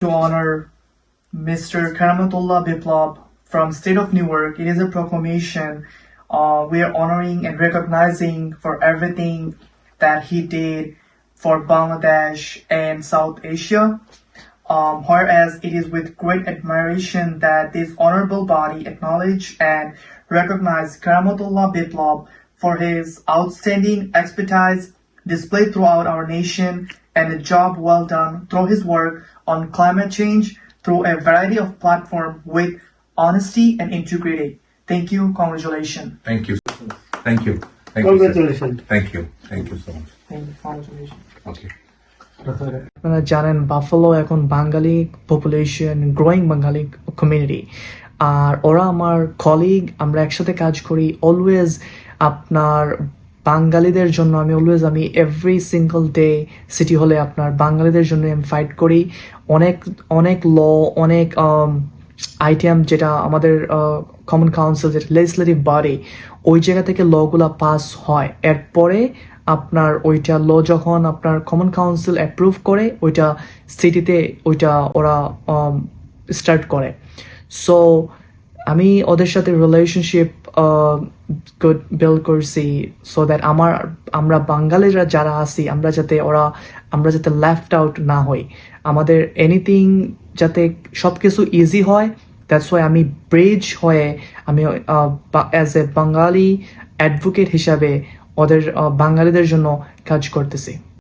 to honor Mr. Karamatullah Biplab from State of Newark. It is a proclamation. Uh, we are honoring and recognizing for everything that he did for Bangladesh and South Asia. Um, whereas it is with great admiration that this honorable body acknowledge and recognize Karamatullah Biplab for his outstanding expertise displayed throughout our nation and a job well done through his work on climate change through a variety of platforms with honesty and integrity. Thank you. Congratulations. Thank you. Thank you. Thank you. sir. Thank you. Thank you so much. Thank you. Congratulations. Okay. আপনারা জানেন Buffalo এখন Bangali population growing Bangali community আর ওরা আমার colleague আমরা একসাথে কাজ করি always আপনার বাঙালিদের জন্য আমি অলওয়েজ আমি এভরি সিঙ্গল ডে সিটি হলে আপনার বাঙালিদের জন্য আমি ফাইট করি। অনেক অনেক ল অনেক আইটেম যেটা আমাদের কমন কাউন্সিল যেটা লেজিসলেটিভ বডি ওই জায়গা থেকে লগুলা পাস হয়। এরপরে আপনার ওইটা ল যখন আপনার কমন কাউন্সিল অ্যাপ্রুভ করে, ওইটা সিটিতে ওইটা ওরা স্টার্ট করে। সো আমি ওদের সাথে রিলেশনশিপ গুড বিল্ড করছি সো দ্যাট আমার, আমরা বাঙালিরা যারা আছি, আমরা যাতে ওরা, আমরা যাতে লেফট আউট না হই। আমাদের এনিথিং যাতে সব কিছু ইজি হয় দ্যাটস ওয়াই আমি ব্রিজ হয়ে, আমি অ্যাজ এ বাঙালি অ্যাডভোকেট হিসাবে ওদের বাঙালিদের জন্য কাজ করতেছি।